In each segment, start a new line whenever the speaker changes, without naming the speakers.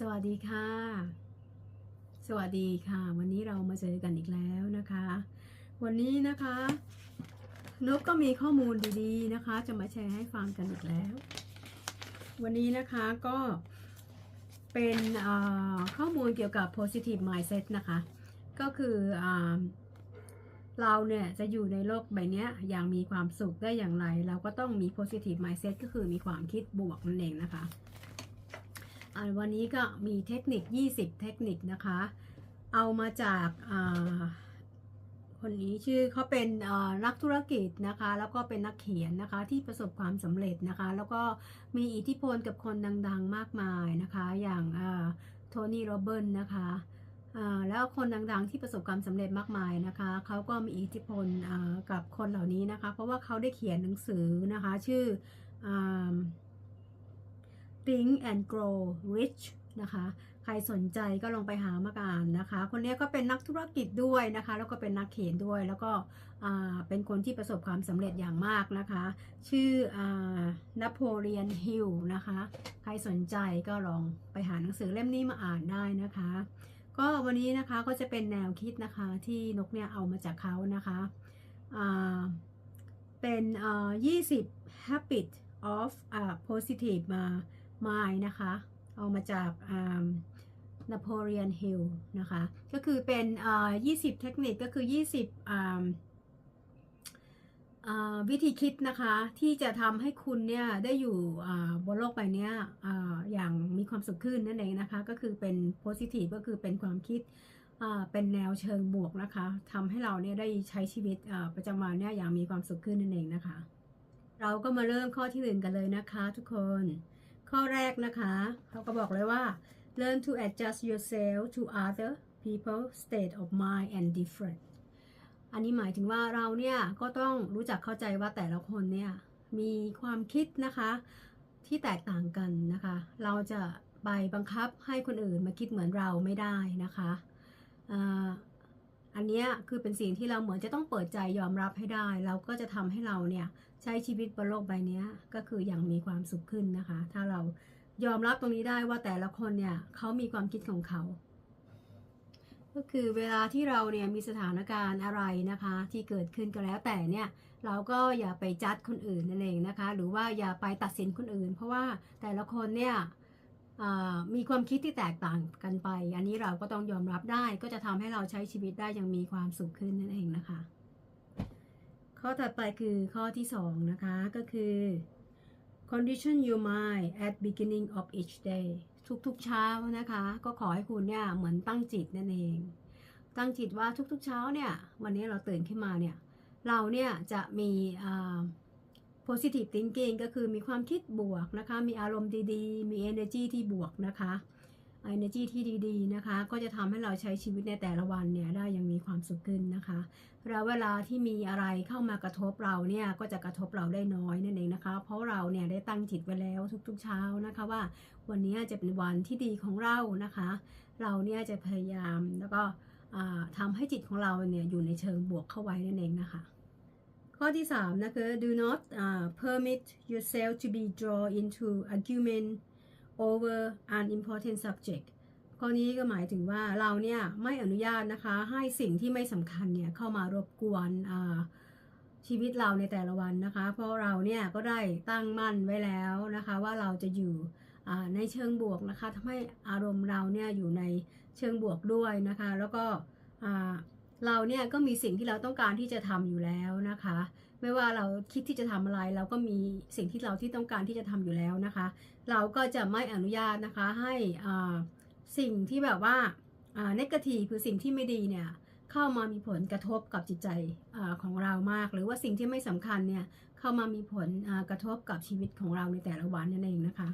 สวัสดีค่ะ สวัสดีค่ะ วันนี้เรามาเจอกันอีกแล้วนะคะ วันนี้นะคะนกก็มีข้อมูลดีๆนะคะ จะมาแชร์ให้ฟังกันอีกแล้ว วันนี้นะคะก็เป็นข้อมูลเกี่ยวกับ positive mindset นะคะ ก็คืออเราเนี่ยจะอยู่ในโลกใบนี้อย่างมีความสุขได้อย่างไร เราก็ต้องมี positive mindset ก็คือมีความคิดบวกนั่นเองนะคะ วันนี้ก็มีเทคนิค 20 เทคนิคนะคะ เอามาจากาคนนี้ชื่อเขาเป็นนักธุรกิจนะคะ แล้วก็เป็นนักเขียนนะคะที่ประสบความสำเร็จนะคะ แล้วก็มีอิทธิพลกับคนดังๆมากมายนะคะ อย่างโทนี่โรเบิร์นนะคะแล้วคนดังๆที่ประสบความสำเร็จมากมายนะคะเขาก็มีอิทธิพลกับคนเหล่านี้นะคะ เพราะว่าเขาได้เขียนหนังสือนะคะ ชื่ออ Think and Grow Rich นะคะ ใครสนใจก็ลองไปหามาอ่านนะคะ คนนี้ก็เป็นนักธุรกิจด้วยนะคะ แล้วก็เป็นนักเขียนด้วย แล้วก็เป็นคนที่ประสบความสำเร็จอย่างมากนะคะ ชื่อนโปเลียนฮิลนะคะ ใครสนใจก็ลองไปหาหนังสือเล่มนี้มาอ่านได้นะคะ ก็วันนี้นะคะก็จะเป็นแนวคิดนะคะที่นกเนี่ยเอามาจากเขานะคะเป็นอ่า20 habit of positive มา mind นะคะ เอามาจากนโปเลียนฮิลนะคะ ก็คือเป็นอ่า20 เทคนิคก็คือ 20อ่าอ่าวิธีคิดนะคะ ที่จะทำให้คุณเนี่ยได้อยู่บนโลกใบนี้ยอ่าอย่างมีความสุขขึ้นนั่นเองนะคะ ก็คือเป็น positive ก็คือเป็นความคิดเป็นแนวเชิงบวกนะคะทำให้เราเนี่ยได้ใช้ชีวิตประจำวันเนี่ยอย่างมีความสุขขึ้นนั่นเองนะคะ เราก็มาเริ่มข้อที่หนึ่งกันเลยนะคะทุกคน ข้อแรกนะคะเขาก็บอกเลยว่า learn to adjust yourself to other people state of mind and different อันนี้หมายถึงว่าเราเนี่ยก็ต้องรู้จักเข้าใจว่าแต่ละคนเนี่ยมีความคิดนะคะที่แตกต่างกันนะคะ เราจะไปบังคับให้คนอื่นมาคิดเหมือนเราไม่ได้นะคะ นเนี้ยคือเป็นสิ่งที่เราเหมือนจะต้องเปิดใจยอมรับให้ได้ เราก็จะทำให้เราเนี่ยใช้ชีวิตบนโลกใบนี้ก็คืออย่างมีความสุขขึ้นนะคะ ถ้าเรายอมรับตรงนี้ได้ว่าแต่ละคนเนี่ยเขามีความคิดของเขา ก็คือเวลาที่เราเนี่ยมีสถานการณ์อะไรนะคะ ที่เกิดขึ้นก็แล้วแต่เนี่ยเราก็อย่าไปจัดคนอื่นนั่นเองนะคะ หรือว่าอย่าไปตัดสินคนอื่น เพราะว่าแต่ละคนเนี่ย มีความคิดที่แตกต่างกันไป อันนี้เราก็ต้องยอมรับได้ก็จะทำให้เราใช้ชีวิตได้อย่างมีความสุขขึ้นนั่นเองนะคะ ข้อถัดไปคือข้อที่สองนะคะก็คือ condition your mind at beginning of each day ทุกๆเช้านะคะ ก็ขอให้คุณเนี่ยเหมือนตั้งจิตนั่นเอง ตั้งจิตว่าทุกๆเช้าเนี่ย วันนี้เราตื่นขึ้นมาเนี่ย เราเนี่ยจะมี positive thinking ก็คือมีความคิดบวกนะคะ มีอารมณ์ดีๆ มี energy ที่บวกนะคะ energy ที่ดีๆนะคะ ก็จะทำให้เราใช้ชีวิตในแต่ละวันเนี่ยได้อยังมีความสุขขึ้นนะคะแล้วเวลาที่มีอะไรเข้ามากระทบเราเนี่ยก็จะกระทบเราได้น้อยนั่นเองนะคะ เพราะเราเนี่ยได้ตั้งจิตไว้แล้วทุกๆเช้านะคะว่าวันนี้จะเป็นวันที่ดีของเรานะคะ เราเนี่ยจะพยายามแล้วก็ทำให้จิตของเราเนี่ยอยู่ในเชิงบวกเข้าไว้นั่นเองนะคะ ข้อที่ 3 นะคะ do not uh, permit yourself to be drawn into argument over unimportant subject ข้อนี้ก็หมายถึงว่าเราเนี่ยไม่อนุญาตนะคะให้สิ่งที่ไม่สำคัญเนี่ยเข้ามารบกวนชีวิตเราในแต่ละวันนะคะ เพราะเราเนี่ยก็ได้ตั้งมั่นไว้แล้วนะคะ ว่าเราจะอยู่ในเชิงบวกนะคะทำให้อารมณ์เราเนี่ยอยู่ในเชิงบวกด้วยนะคะ แล้วก็ เราเนี่ยก็มีสิ่งที่เราต้องการที่จะทำอยู่แล้วนะคะ ไม่ว่าเราคิดที่จะทำอะไร เราก็มีสิ่งที่เราที่ต้องการที่จะทำอยู่แล้วนะคะ เราก็จะไม่อนุญาตนะคะให้สิ่งที่แบบว่าอ่า negative คือสิ่งที่ไม่ดีเนี่ยเข้ามามีผลกระทบกับจิตใจอของเรามาก หรือว่าสิ่งที่ไม่สำคัญเนี่ยเข้ามามีผลกระทบกับชีวิตของเราในแต่ละวันนั่นเองนะคะ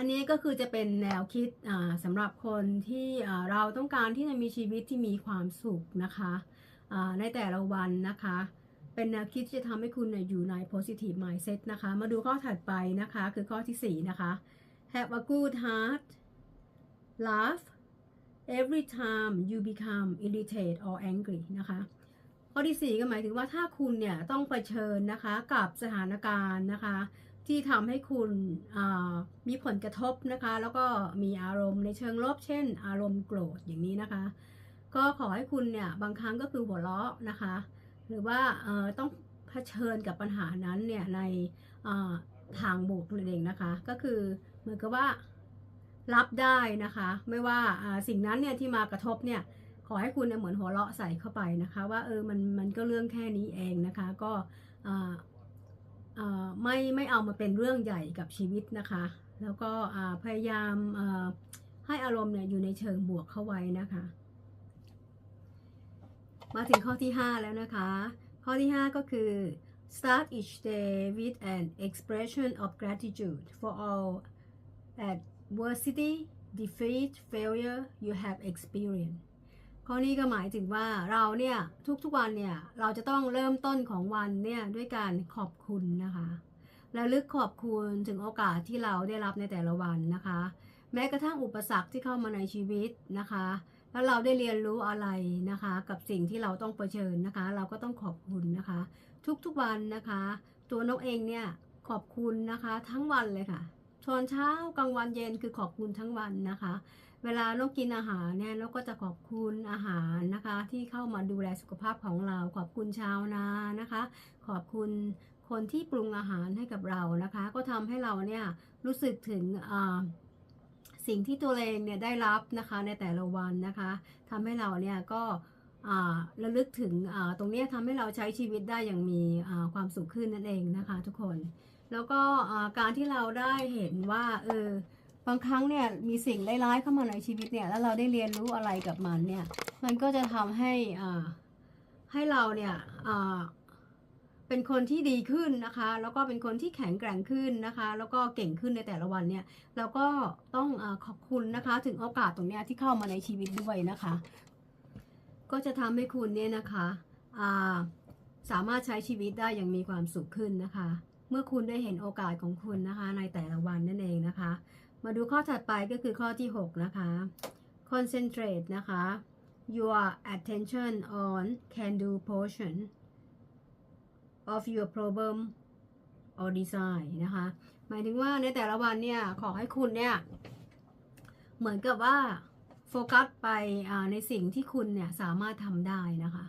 อันนี้ก็คือจะเป็นแนวคิดสำหรับคนที่เราต้องการที่จะมีชีวิตที่มีความสุขนะคะในแต่ละวันนะคะ เป็นแนวคิดที่จะทำให้คุณอยู่ใน positive mindset นะคะ มาดูข้อถัดไปนะคะ คือข้อทีสี่4 นะคะ have a good heart laugh every time you become irritated or angry นะคะ ข้อที่ 4 ก็หมายถึงว่าถ้าคุณเนี่ยต้องเผชิญนะคะกับสถานการณ์นะคะ ที่ทำให้คุณมีผลกระทบนะคะ แล้วก็มีอารมณ์ในเชิงลบ เช่น อารมณ์โกรธอย่างนี้นะคะ ก็ขอให้คุณเนี่ยบางครั้งก็คือหัวเราะนะคะ หรือว่าต้องเผชิญกับปัญหานั้นเนี่ยในทางบวกนั่นเองนะคะ ก็คือเหมือนกับว่ารับได้นะคะ ไม่ว่าสิ่งนั้นเนี่ยที่มากระทบเนี่ยขอให้คุณเนี่ยเหมือนหัวเราะใส่เข้าไปนะคะ ว่าเออมันมันก็เรื่องแค่นี้เองนะคะ ก็ ไม่ไม่เอามาเป็นเรื่องใหญ่กับชีวิตนะคะ แล้วก็พยายามให้อารมณ์เนี่ยอยู่ในเชิงบวกเข้าไว้นะคะ มาถึงข้อที่ 5 แล้วนะคะ ข้อที่ 5 ก็คือ start each day with an expression of gratitude for all adversity defeat failure you have experienced ข้อนี้ก็หมายถึงว่าเราเนี่ยทุกๆวันเนี่ยเราจะต้องเริ่มต้นของวันเนี่ยด้วยการขอบคุณนะคะและลึกขอบคุณถึงโอกาสที่เราได้รับในแต่ละวันนะคะ แม้กระทั่งอุปสรรคที่เข้ามาในชีวิตนะคะ แล้วเราได้เรียนรู้อะไรนะคะ กับสิ่งที่เราต้องเผชิญนะคะ เราก็ต้องขอบคุณนะคะ ทุกๆวันนะคะ ตัวนกเองเนี่ยขอบคุณนะคะ ทั้งวันเลยค่ะ ตอนเช้ากลางวันเย็นคือขอบคุณทั้งวันนะคะ เวลานกกินอาหารเนี่ยนกก็จะขอบคุณอาหารนะคะ ที่เข้ามาดูแลสุขภาพของเรา ขอบคุณชาวนานะคะ ขอบคุณคนที่ปรุงอาหารให้กับเรานะคะ ก็ทำให้เราเนี่ยรู้สึกถึงสิ่งที่ตัวเองเนี่ยได้รับนะคะในแต่ละวันนะคะทำให้เราเนี่ยก็ระลึกถึงตรงนี้ทำให้เราใช้ชีวิตได้อย่างมีความสุขขึ้นนั่นเองนะคะ ทุกคน แล้วก็การที่เราได้เห็นว่าเออบางครั้งเนี่ยมีสิ่งร้ายๆเข้ามาในชีวิตเนี่ยแล้วเราได้เรียนรู้อะไรกับมันเนี่ย มันก็จะทำให้อ่าให้เราเนี่ยอ่าเป็นคนที่ดีขึ้นนะคะ แล้วก็เป็นคนที่แข็งแกร่งขึ้นนะคะ แล้วก็เก่งขึ้นในแต่ละวันเนี่ยแล้วก็ต้องอขอบคุณนะคะ ถึงโอกาสตรงเนี้ยที่เข้ามาในชีวิตด้วยนะคะ ก็จะทำให้คุณเนี่ยนะคะอ่าสามารถใช้ชีวิตได้อย่างมีความสุขขึ้นนะคะ เมื่อคุณได้เห็นโอกาสของคุณนะคะ ในแต่ละวันนั่นเองนะคะ มาดูข้อถัดไปก็คือข้อที่ 6 นะคะ concentrate นะคะ your attention on can do portion of your problem or design นะคะ หมายถึงว่าในแต่ละวันเนี่ย ขอให้คุณเนี่ย เหมือนกับว่าโฟกัสไปในสิ่งที่คุณเนี่ย สามารถทำได้นะคะ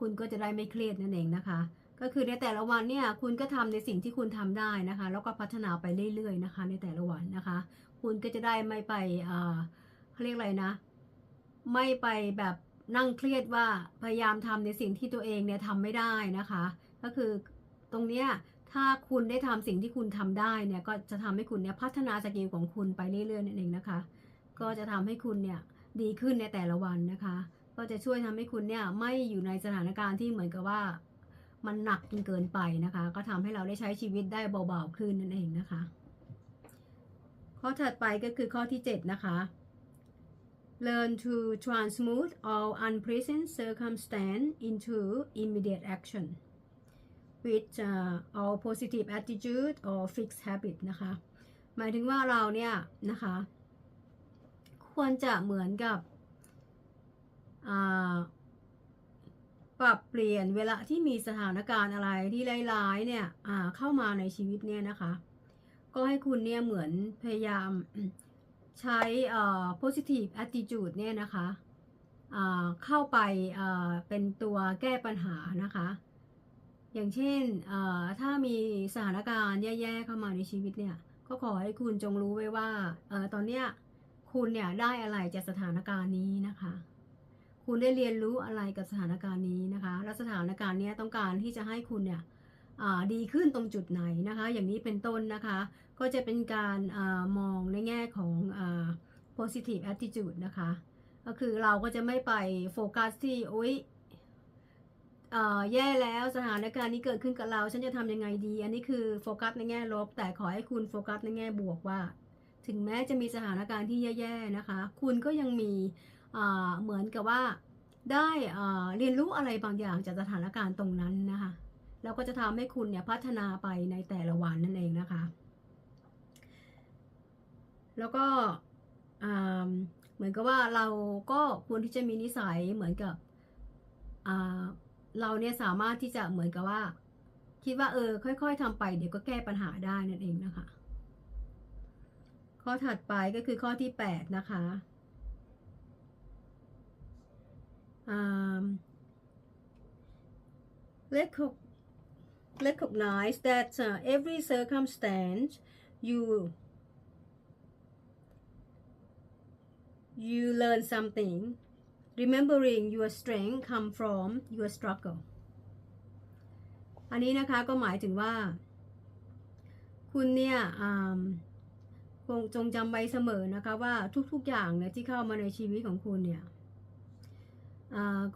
คุณก็จะได้ไม่เครียดนั่นเองนะคะ ก็คือในแต่ละวันเนี่ยคุณก็ทำในสิ่งที่คุณทำได้นะคะ แล้วก็พัฒนาไปเรื่อยๆนะคะ ในแต่ละวันนะคะ คุณก็จะได้ไม่ไปอ่าเขาเรียกอะไรนะ ไม่ไปแบบนั่งเครียดว่าพยายามทำในสิ่งที่ตัวเองเนี่ยทำไม่ได้นะคะ ก็คือตรงเนี้ยถ้าคุณได้ทำสิ่งที่คุณทำได้เนี่ยก็จะทำให้คุณเนี่ยพัฒนาสกิลของคุณไปเรื่อยๆนั่นเองนะคะ ก็จะทำให้คุณเนี่ยดีขึ้นในแต่ละวันนะคะ ก็จะช่วยทำให้คุณเนี่ยไม่อยู่ในสถานการณ์ที่เหมือนกับว่า มันหนักจนเกินไปนะคะ ก็ทำให้เราได้ใช้ชีวิตได้เบาๆขึ้นนั่นเองนะคะ ข้อถัดไปก็คือข้อที่ 7 นะคะ learn to transmute all unpleasant circumstance into immediate action with uh, all positive attitude or fixed habit นะคะ หมายถึงว่าเราเนี่ยนะคะ ควรจะเหมือนกับ ปรับเปลี่ยนเวลาที่มีสถานการณ์อะไรที่ร้ายๆเนี่ยอ่าเข้ามาในชีวิตเนี่ยนะคะ ก็ให้คุณเนี่ยเหมือนพยายามใช้อ่า positive attitude เนี่ยนะคะอ่าเข้าไปอ่าเป็นตัวแก้ปัญหานะคะ อย่างเช่นอ่อถ้ามีสถานการณ์แย่ๆเข้ามาในชีวิตเนี่ย ก็ขอให้คุณจงรู้ไว้ว่าอ่อตอนเนี้ยคุณเนี่ยได้อะไรจากสถานการณ์นี้นะคะ คุณได้เรียนรู้อะไรกับสถานการณ์นี้นะคะ และสถานการณ์นี้ต้องการที่จะให้คุณเนี่ยดีขึ้นตรงจุดไหนนะคะ อย่างนี้เป็นต้นนะคะ ก็จะเป็นการอามองในแง่ของอ positive attitude นะคะ ก็คือเราก็จะไม่ไปโฟกัสที่โอ๊ยแย่แล้วสถานการณ์นี้เกิดขึ้นกับเรา ฉันจะทำยังไงดี อันนี้คือโฟกัสในแง่ลบ แต่ขอให้คุณโฟกัสในแง่บวกว่า ถึงแม้จะมีสถานการณ์ที่แย่ๆนะคะ คุณก็ยังมี เหมือนกับว่าได้เรียนรู้อะไรบางอย่างจากสถานการณ์ตรงนั้นนะคะแล้วก็จะทำให้คุณเนี่ยพัฒนาไปในแต่ละวันนั่นเองนะคะ แล้วก็เหมือนกับว่าเราก็ควรที่จะมีนิสัยเหมือนกับเราเนี่ยสามารถที่จะเหมือนกับว่า คิดว่าเออ ค่อย ๆทำไปเดี๋ยวก็แก้ปัญหาได้นั่นเองนะคะ ข้อถัดไปก็คือข้อที่ 8 นะคะ recognize that uh, every circumstance you you learn something remembering your strength come from your struggle อันนี้นะคะก็หมายถึงว่า คุณเนี่ยคงจงจำไว้เสมอนะคะว่าทุกๆอย่างเนี่ยที่เข้ามาในชีวิตของคุณเนี่ย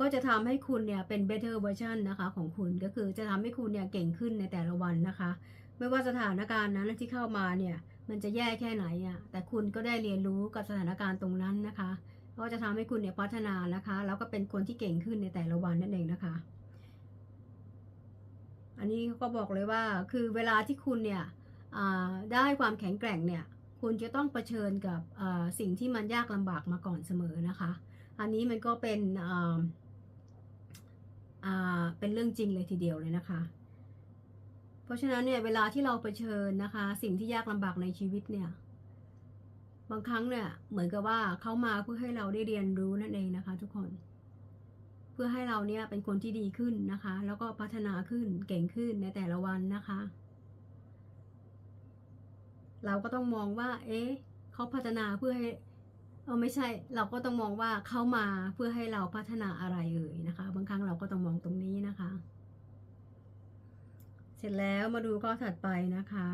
ก็จะทำให้คุณเนี่ยเป็น better version นะคะของคุณก็คือจะทำให้คุณเนี่ยเก่งขึ้นในแต่ละวันนะคะ ไม่ว่าสถานการณ์นั้นที่เข้ามาเนี่ยมันจะแย่แค่ไหนอะแต่คุณก็ได้เรียนรู้กับสถานการณ์ตรงนั้นนะคะก็จะทำให้คุณเนี่ยพัฒนานะคะ แล้วก็เป็นคนที่เก่งขึ้นในแต่ละวันนั่นเองนะคะ อันนี้ก็บอกเลยว่าคือเวลาที่คุณเนี่ยได้ความแข็งแกร่งเนี่ยคุณจะต้องเผชิญกับสิ่งที่มันยากลำบากมาก่อนเสมอนะคะ อันนี้มันก็เป็นอ่าเป็นเรื่องจริงเลยทีเดียวเลยนะคะ เพราะฉะนั้นเนี่ยเวลาที่เราเผชิญนะคะ สิ่งที่ยากลำบากในชีวิตเนี่ย บางครั้งเนี่ยเหมือนกับว่าเขามาเพื่อให้เราได้เรียนรู้นั่นเองนะคะ ทุกคน เพื่อให้เราเนี่ยเป็นคนที่ดีขึ้นนะคะ แล้วก็พัฒนาขึ้นเก่งขึ้นในแต่ละวันนะคะ เราก็ต้องมองว่า เอ๊ะเขาพัฒนาเพื่อให้ ออไม่ใช่เราก็ต้องมองว่าเขามาเพื่อให้เราพัฒนาอะไรเอ่ยนะคะ บางครั้งเราก็ต้องมองตรงนี้นะคะ เสร็จแล้วมาดูข้อถัดไปนะคะ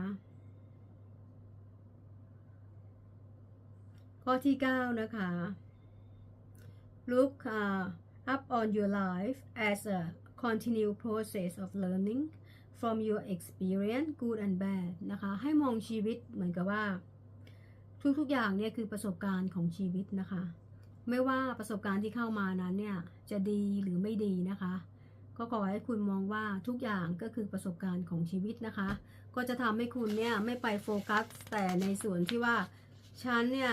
ข้อที่ 9 นะคะ look uh, up on your life as a continued process of learning from your experience good and bad นะคะ ให้มองชีวิตเหมือนกับว่า ทุกๆอย่างเนี่ยคือประสบการณ์ของชีวิตนะคะ ไม่ว่าประสบการณ์ที่เข้ามานั้นเนี่ยจะดีหรือไม่ดีนะคะ ก็ขอให้คุณมองว่าทุกอย่างก็คือประสบการณ์ของชีวิตนะคะ ก็จะทำให้คุณเนี่ยไม่ไปโฟกัสแต่ในส่วนที่ว่าฉันเนี่ย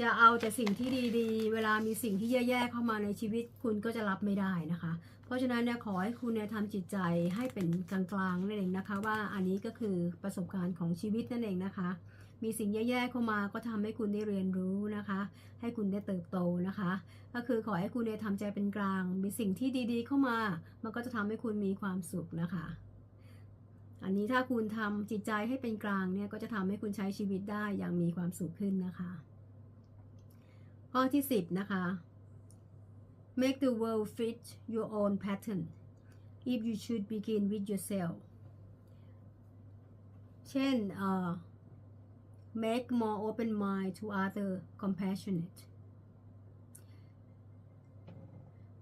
จะเอาแต่สิ่งที่ดีๆ เวลามีสิ่งที่แย่ๆเข้ามาในชีวิตคุณก็จะรับไม่ได้นะคะ เพราะฉะนั้นเนี่ยขอให้คุณเนี่ยทำจิตใจให้เป็นกลางๆนั่นเองนะคะ ว่าอันนี้ก็คือประสบการณ์ของชีวิตนั่นเองนะคะ มีสิ่งแย่ๆเข้ามาก็ทำให้คุณได้เรียนรู้นะคะ ให้คุณได้เติบโตนะคะ ก็คือขอให้คุณเนี่ยทำใจเป็นกลาง มีสิ่งที่ดีๆเข้ามา มันก็จะทำให้คุณมีความสุขนะคะ อันนี้ถ้าคุณทำจิตใจให้เป็นกลางเนี่ยก็จะทำให้คุณใช้ชีวิตได้อย่างมีความสุขขึ้นนะคะ ข้อที่ 10 นะคะ make the world fit your own pattern if you should begin with yourself เช่นเอ่อ make more open mind to other compassionate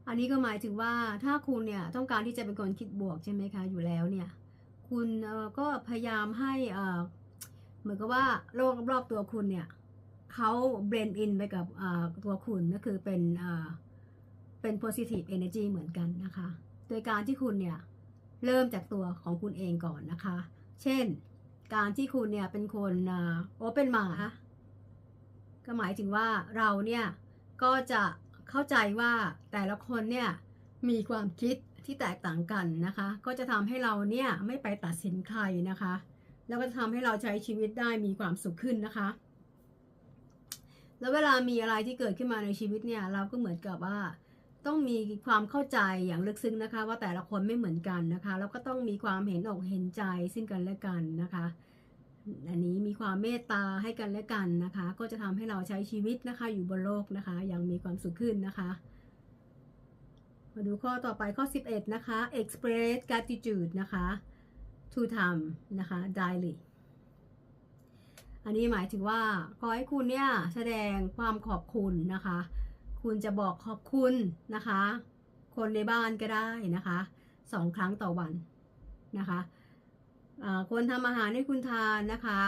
อันนี้ก็หมายถึงว่าถ้าคุณเนี่ยต้องการที่จะเป็นคนคิดบวกใช่ไหมคะอยู่แล้วเนี่ยคุณก็พยายามให้เหมือนกับว่าโลกรอบตัวคุณเนี่ยเขาเบรนอินไปกับตัวคุณก็คือเป็นเป็น positive energy เหมือนกันนะคะ โดยการที่คุณเนี่ยเริ่มจากตัวของคุณเองก่อนนะคะ เช่น การที่คุณเนี่ยเป็นคนโอเปนมาก็หมายถึงว่าเราเนี่ยก็จะเข้าใจว่าแต่ละคนเนี่ยมีความคิดที่แตกต่างกันนะคะ ก็จะทำให้เราเนี่ยไม่ไปตัดสินใครนะคะ แล้วก็จะทำให้เราใช้ชีวิตได้มีความสุขขึ้นนะคะ แล้วเวลามีอะไรที่เกิดขึ้นมาในชีวิตเนี่ยเราก็เหมือนกับว่า ต้องมีความเข้าใจอย่างลึกซึ้งนะคะ ว่าแต่ละคนไม่เหมือนกันนะคะ แล้วก็ต้องมีความเห็นอกเห็นใจซึ่งกันและกันนะคะ อันนี้มีความเมตตาให้กันและกันนะคะ ก็จะทำให้เราใช้ชีวิตนะคะ อยู่บนโลกนะคะ อย่างมีความสุขขึ้นนะคะ มาดูข้อต่อไปข้อ 11 นะคะ express gratitude นะคะ to time นะคะ daily อันนี้หมายถึงว่าขอให้คุณเนี่ยแสดงความขอบคุณนะคะ คุณจะบอกขอบคุณนะคะ คนในบ้านก็ได้นะคะสองครั้งต่อวันนะคะคนทำอาหารให้คุณทานนะคะ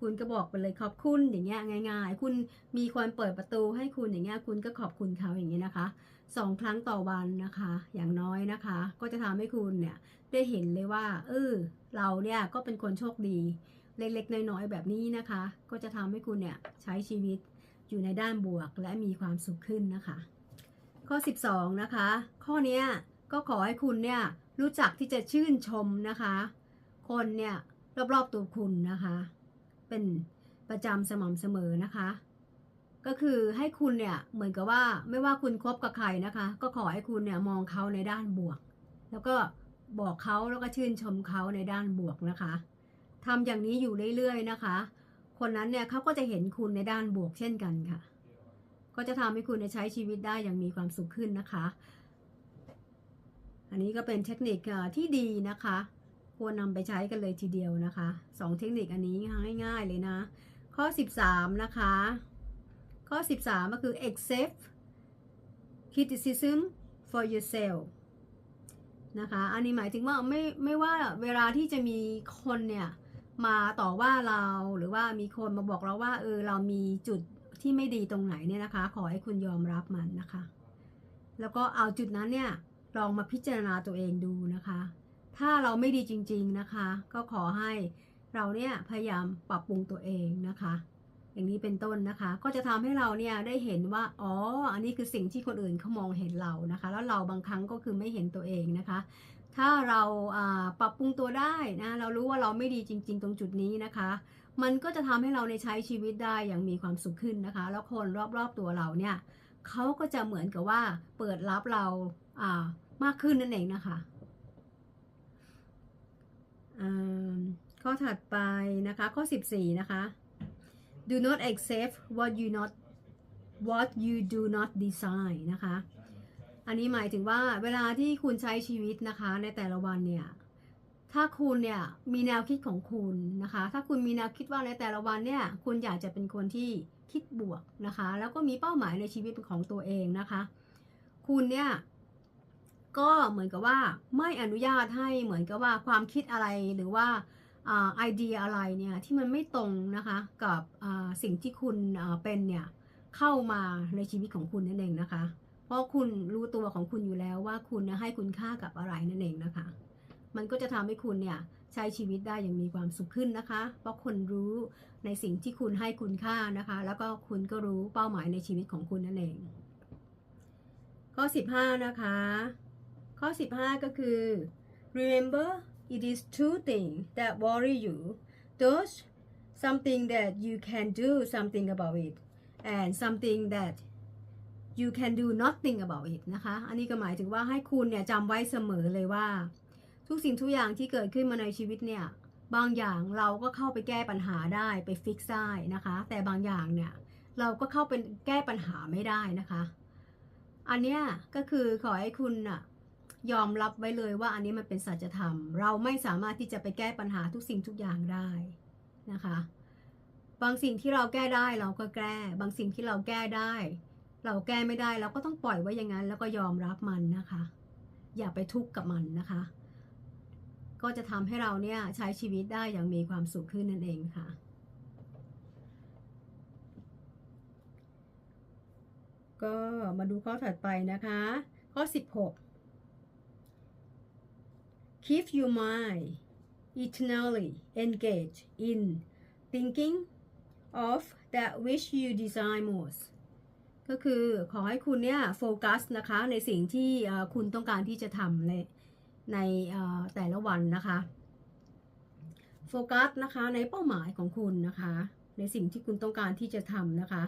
คุณก็บอกไปเลยขอบคุณอย่างเงี้ยง่าย ๆ คุณมีคนเปิดประตูให้คุณอย่างเงี้ยคุณก็ขอบคุณเขาอย่างเงี้ยนะคะสองครั้งต่อวันนะคะ อย่างน้อยนะคะ ก็จะทำให้คุณเนี่ยได้เห็นเลยว่าเออเราเนี่ยก็เป็นคนโชคดีเล็กๆน้อยๆแบบนี้นะคะ ก็จะทำให้คุณเนี่ยใช้ชีวิต อยู่ในด้านบวกและมีความสุขขึ้นนะคะ ข้อ 12 นะคะ ข้อนี้ก็ขอให้คุณเนี่ยรู้จักที่จะชื่นชมนะคะ คนเนี่ยรอบๆตัวคุณนะคะ เป็นประจำสม่ำเสมอนะคะ ก็คือให้คุณเนี่ยเหมือนกับว่าไม่ว่าคุณคบกับใครนะคะ ก็ขอให้คุณเนี่ยมองเขาในด้านบวก แล้วก็บอกเขาแล้วก็ชื่นชมเขาในด้านบวกนะคะทำอย่างนี้อยู่เรื่อยๆนะคะ คนนั้นเนี่ยเขาก็จะเห็นคุณในด้านบวกเช่นกันค่ะ ก็จะทำให้คุณใช้ชีวิตได้อย่างมีความสุขขึ้นนะคะ อันนี้ก็เป็นเทคนิคที่ดีนะคะ ควรนำไปใช้กันเลยทีเดียวนะคะสองเทคนิคอันนี้ง่ายๆเลยนะ ข้อ 13 นะคะ ข้อ 13 ก็คือ accept criticism for yourself นะคะ อันนี้หมายถึงว่าไม่ไม่ว่าเวลาที่จะมีคนเนี่ย มาต่อว่าเราหรือว่ามีคนมาบอกเราว่า เออเรามีจุดที่ไม่ดีตรงไหนเนี่ยนะคะ ขอให้คุณยอมรับมันนะคะ แล้วก็เอาจุดนั้นเนี่ยลองมาพิจารณาตัวเองดูนะคะ ถ้าเราไม่ดีจริง ๆนะคะ ก็ขอให้เราเนี่ยพยายามปรับปรุงตัวเองนะคะ อย่างนี้เป็นต้นนะคะ ก็จะทำให้เราเนี่ยได้เห็นว่าอ๋ออันนี้คือสิ่งที่คนอื่นเขามองเห็นเรานะคะ แล้วเราบางครั้งก็คือไม่เห็นตัวเองนะคะ ถ้าเราปรับปรุงตัวได้นะเรารู้ว่าเราไม่ดีจริง ๆ ตรงจุดนี้นะคะ มันก็จะทำให้เราในใช้ชีวิตได้อย่างมีความสุขขึ้นนะคะ แล้วคนรอบๆตัวเราเนี่ยเขาก็จะเหมือนกับว่าเปิดรับเราอ่ามากขึ้นนั่นเองนะคะข้อถัดไปนะคะข้อ 14 นะคะ do not accept what you not what you do not design นะคะ อันนี้หมายถึงว่าเวลาที่คุณใช้ชีวิตนะคะ ในแต่ละวันเนี่ย ถ้าคุณเนี่ยมีแนวคิดของคุณนะคะ ถ้าคุณมีแนวคิดว่าในแต่ละวันเนี่ยคุณอยากจะเป็นคนที่คิดบวกนะคะ แล้วก็มีเป้าหมายในชีวิตของตัวเองนะคะ คุณเนี่ยก็เหมือนกับว่าไม่อนุญาตให้เหมือนกับว่าความคิดอะไรหรือว่าไอเดียอะไรเนี่ยที่มันไม่ตรงนะคะกับสิ่งที่คุณเป็นเนี่ยเข้ามาในชีวิตของคุณนั่นเองนะคะ ราะคุณรู้ตัวของคุณอยู่แล้วว่าคุณนะให้คุณค่ากับอะไรนั่นเองนะคะ มันก็จะทำให้คุณเนี่ยใช้ชีวิตได้อย่างมีความสุขขึ้นนะคะ เพราะคนรู้ในสิ่งที่คุณให้คุณค่านะคะ แล้วก็คุณก็รู้เป้าหมายในชีวิตของคุณนั่นเอง ข้อ 15 นะคะ ข้อ 15 ก็คือ remember it is two things that worry you those something that you can do something about it and something that you can do nothing about it นะคะ อันนี้ก็หมายถึงว่าให้คุณเนี่ยจำไว้เสมอเลยว่า ทุกสิ่งทุกอย่างที่เกิดขึ้นมาในชีวิตเนี่ย บางอย่างเราก็เข้าไปแก้ปัญหาได้ไปฟิกซ์ได้นะคะ แต่บางอย่างเนี่ยเราก็เข้าไปแก้ปัญหาไม่ได้นะคะ อันเนี้ยก็คือขอให้คุณน่ะยอมรับไว้เลยว่าอันนี้มันเป็นสัจธรรม เราไม่สามารถที่จะไปแก้ปัญหาทุกสิ่งทุกอย่างได้นะคะ บางสิ่งที่เราแก้ได้เราก็แก้ บางสิ่งที่เราแก้ได้ เราแก้ไม่ได้เราก็ต้องปล่อยไว้อย่างนั้น แล้วก็ยอมรับมันนะคะ อย่าไปทุกข์กับมันนะคะ ก็จะทำให้เราเนี่ยใช้ชีวิตได้อย่างมีความสุขขึ้นนั่นเองค่ะ ก็มาดูข้อถัดไปนะคะ ข้อ 16 keep your mind eternally engaged in thinking of that which you desire most ก็คือขอให้คุณเนี่ยโฟกัสนะคะในสิ่งที่คุณต้องการที่จะทำในในแต่ละวันนะคะโฟกัสนะคะในเป้าหมายของคุณนะคะ ในสิ่งที่คุณต้องการที่จะทำนะคะ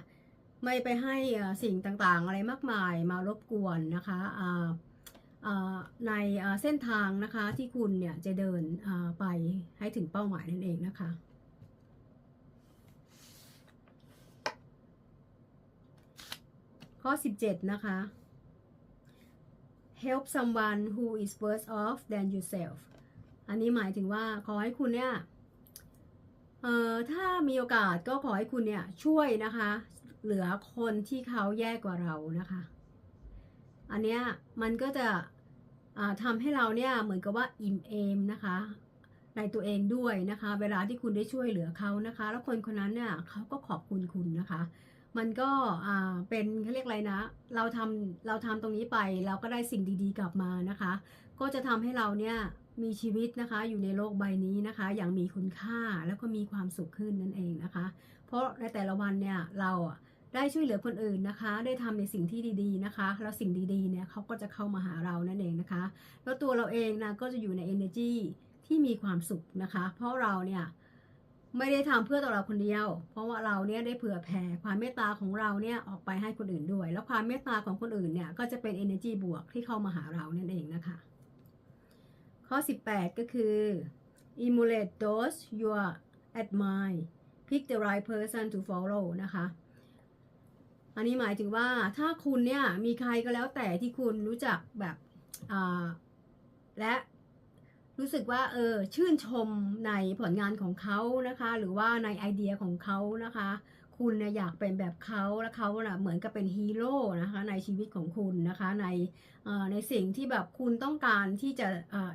ไม่ไปให้สิ่งต่างๆ อะไรมากมายมารบกวนนะคะในเส้นทางนะคะที่คุณเนี่ยจะเดินไปให้ถึงเป้าหมายนั่นเองนะคะ ข้อ 17 นะคะ help someone who is worse off than yourself อันนี้หมายถึงว่าขอให้คุณเนี่ย เอ่อ ถ้ามีโอกาสก็ขอให้คุณเนี่ย ช่วยนะคะ เหลือคนที่เขาแย่กว่าเรานะคะ อันเนี้ยมันก็จะอ่าทำให้เราเนี่ยเหมือนกับว่าอิ่มเอมนะคะ ในตัวเองด้วยนะคะ เวลาที่คุณได้ช่วยเหลือเขานะคะ แล้วคนคนนั้นเนี่ยเขาก็ขอบคุณคุณนะคะ มันก็อ่าเป็นเขาเรียกอะไรนะ เราทำเราทำตรงนี้ไปเราก็ได้สิ่งดีๆกลับมานะคะ ก็จะทำให้เราเนี่ยมีชีวิตนะคะอยู่ในโลกใบนี้นะคะ อย่างมีคุณค่าแล้วก็มีความสุขขึ้นนั่นเองนะคะ เพราะในแต่ละวันเนี่ยเราได้ช่วยเหลือคนอื่นนะคะ ได้ทำในสิ่งที่ดีๆนะคะ แล้วสิ่งดีๆเนี่ยเขาก็จะเข้ามาหาเรานั่นเองนะคะ แล้วตัวเราเองนะก็จะอยู่ใน energy ที่มีความสุขนะคะ เพราะเราเนี่ย ไม่ได้ทำเพื่อตัวเราคนเดียว เพราะว่าเราเนี่ยได้เผื่อแผ่ความเมตตาของเราเนี่ยออกไปให้คนอื่นด้วย แล้วความเมตตาของคนอื่นเนี่ยก็จะเป็น energy บวกที่เข้ามาหาเรานั่นเองนะคะ ข้อ 18 ก็คือ emulate those you admire pick the right person to follow นะคะอันนี้หมายถึงว่าถ้าคุณเนี่ยมีใครก็แล้วแต่ที่คุณรู้จักแบบอ่าและ รู้สึกว่าเออชื่นชมในผลงานของเขานะคะ หรือว่าในไอเดียของเขานะคะ คุณเนี่ยอยากเป็นแบบเขาและเขาน่ะเหมือนกับเป็นฮีโร่นะคะในชีวิตของคุณนะคะในในสิ่งที่แบบคุณต้องการที่จะ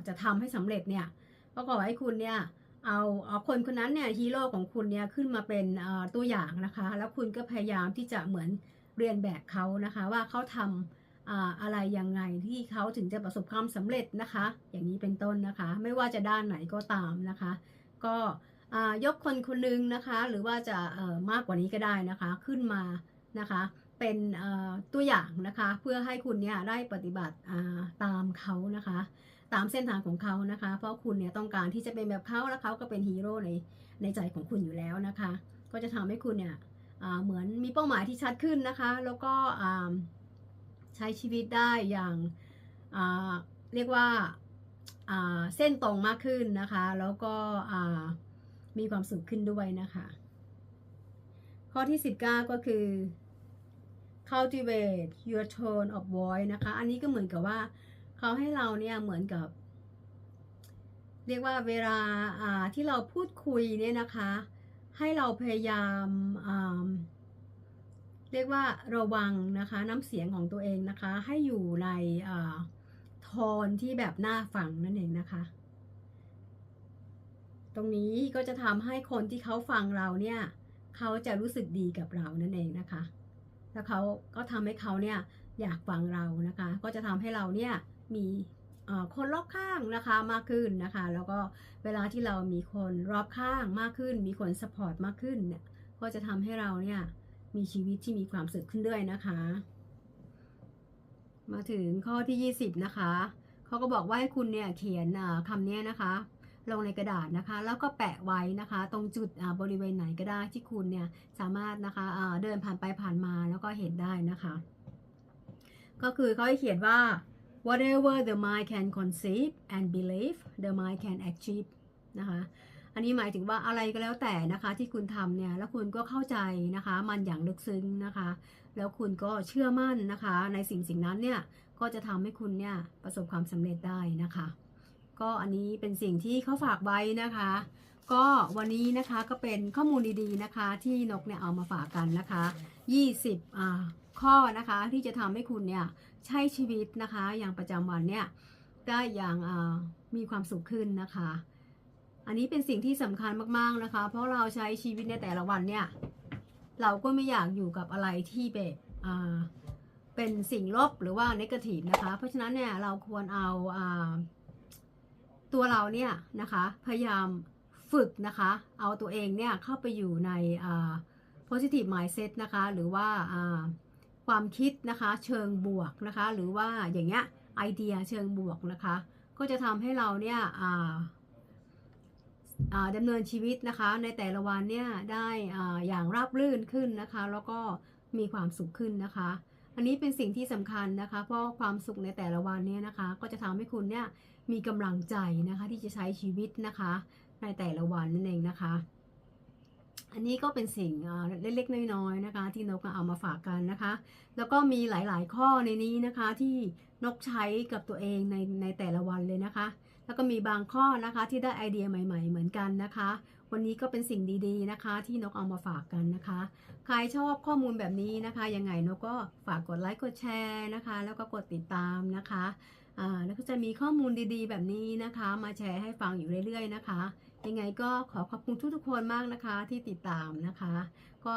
จะทำให้สำเร็จเนี่ยก็ขอให้คุณเนี่ยเอาเอาคนคนนั้นเนี่ยฮีโร่ของคุณเนี่ยขึ้นมาเป็นตัวอย่างนะคะ แล้วคุณก็พยายามที่จะเหมือนเรียนแบบเขานะคะ ว่าเขาทำ อะไรยังไงที่เขาถึงจะประสบความสำเร็จนะคะ อย่างนี้เป็นต้นนะคะ ไม่ว่าจะด้านไหนก็ตามนะคะ ก็ยกคนคนหนึงนะคะ หรือว่าจะมากกว่านี้ก็ได้นะคะ ขึ้นมานะคะ เป็นตัวอย่างนะคะ เพื่อให้คุณเนี่ยได้ปฏิบัติตามเขานะคะ ตามเส้นทางของเขานะคะ เพราะคุณเนี่ยต้องการที่จะเป็นแบบเขาแล้วเขาก็เป็นฮีโร่ในในใจของคุณอยู่แล้วนะคะ ก็จะทำให้คุณเนี่ยเหมือนมีเป้าหมายที่ชัดขึ้นนะคะ แล้วก็ ช้ชีวิตได้อย่างาเรียกว่าาเส้นตรงมากขึ้นนะคะ แล้วก็มีความสุขขึ้นด้วยนะคะ ข้อที่ 19 ก็คือ cultivate your tone of voice นะคะ อันนี้ก็เหมือนกับว่าเขาให้เราเนี่ยเหมือนกับ เรียกว่าเวลาาที่เราพูดคุยเนี่ยนะคะ ให้เราพยายาม เรียกว่าระวังนะคะน้ำเสียงของตัวเองนะคะ ให้อยู่ในโทนที่แบบน่าฟังนั่นเองนะคะ ตรงนี้ก็จะทำให้คนที่เขาฟังเราเนี่ยเขาจะรู้สึกดีกับเรานั่นเองนะคะ แล้วเขาก็ทำให้เขาเนี่ยอยากฟังเรานะคะ ก็จะทำให้เราเนี่ยมีคนรอบข้างนะคะมากขึ้นนะคะ แล้วก็เวลาที่เรามีคนรอบข้างมากขึ้น มีคนสปอร์ตมากขึ้นเนี่ยก็จะทำให้เราเนี่ย มีชีวิตที่มีความสุขขึ้นด้วยนะคะ มาถึงข้อที่ 20 นะคะเขาก็บอกว่าให้คุณเนี่ยเขียนคำนี้นะคะ ลงในกระดาษนะคะ แล้วก็แปะไว้นะคะ ตรงจุดบริเวณไหนก็ได้ที่คุณเนี่ยสามารถนะคะเดินผ่านไปผ่านมาแล้วก็เห็นได้นะคะ ก็คือเขาให้เขียนว่า whatever the mind can conceive and believe the mind can achieve นะคะ อันนี้หมายถึงว่าอะไรก็แล้วแต่นะคะ ที่คุณทำเนี่ยแล้วคุณก็เข้าใจนะคะ มันอย่างลึกซึ้งนะคะ แล้วคุณก็เชื่อมั่นนะคะ ในสิ่งสิ่งนั้นเนี่ยก็จะทำให้คุณเนี่ยประสบความสำเร็จได้นะคะ ก็อันนี้เป็นสิ่งที่เขาฝากไว้นะคะ ก็วันนี้นะคะก็เป็นข้อมูลดีๆนะคะ ที่นกเนี่ยเอามาฝากกันนะคะ 20อ่าข้อนะคะที่จะทำให้คุณเนี่ยใช้ชีวิตนะคะ อย่างประจำวันเนี่ยได้อย่างอ่ามีความสุขขึ้นนะคะ อันนี้เป็นสิ่งที่สำคัญมากๆนะคะ เพราะเราใช้ชีวิตในแต่ละวันเนี่ย เราก็ไม่อยากอยู่กับอะไรที่แบบอ่าเป็นสิ่งลบหรือว่านกาทีฟนะคะ เพราะฉะนั้นเนี่ยเราควรเอาอ่าตัวเราเนี่ยนะคะพยายามฝึกนะคะ เอาตัวเองเนี่ยเข้าไปอยู่ในอ่า positive mindset นะคะ หรือว่าอ่าความคิดนะคะเชิงบวกนะคะ หรือว่าอย่างเงี้ยไอเดียเชิงบวกนะคะ ก็จะทำให้เราเนี่ยอ่า ดำเนินชีวิตนะคะ ในแต่ละวันเนี่ยได้ออย่างราบรื่นขึ้นนะคะ แล้วก็มีความสุขขึ้นนะคะ อันนี้เป็นสิ่งที่สำคัญนะคะ เพราะความสุขในแต่ละวันเนี่ยนะคะ ก็จะทำให้คุณเนี่ยมีกำลังใจนะคะที่จะใช้ชีวิตนะคะ ในแต่ละวันนั่นเองนะคะ อันนี้ก็เป็นสิ่งเล็กๆน้อยๆนะคะ ที่นกเอามาฝากกันนะคะ แล้วก็มีหลายๆข้อในนี้นะคะที่นกใช้กับตัวเองในในแต่ละวันเลยนะคะ แล้วก็มีบางข้อนะคะที่ได้ไอเดียใหม่ ๆ เหมือนกันนะคะ วันนี้ก็เป็นสิ่งดีๆนะคะ ที่นกเอามาฝากกันนะคะ ใครชอบข้อมูลแบบนี้นะคะ ยังไงนกก็ฝากกดไลค์กดแชร์นะคะ แล้วก็กดติดตามนะคะอ่าแล้วก็จะมีข้อมูลดีๆ แบบนี้นะคะ มาแชร์ให้ฟังอยู่เรื่อย ๆ นะคะ ยังไงก็ขอขอบคุณทุกๆคนมากนะคะที่ติดตามนะคะ ก็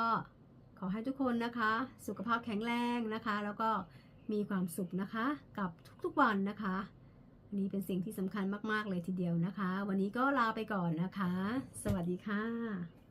ขอให้ทุกคนนะคะ สุขภาพแข็งแรงนะคะ แล้วก็มีความสุขนะคะกับทุกๆวันนะคะ นี่เป็นสิ่งที่สำคัญมาก ๆ เลยทีเดียวนะคะ วันนี้ก็ลาไปก่อนนะคะ สวัสดีค่ะ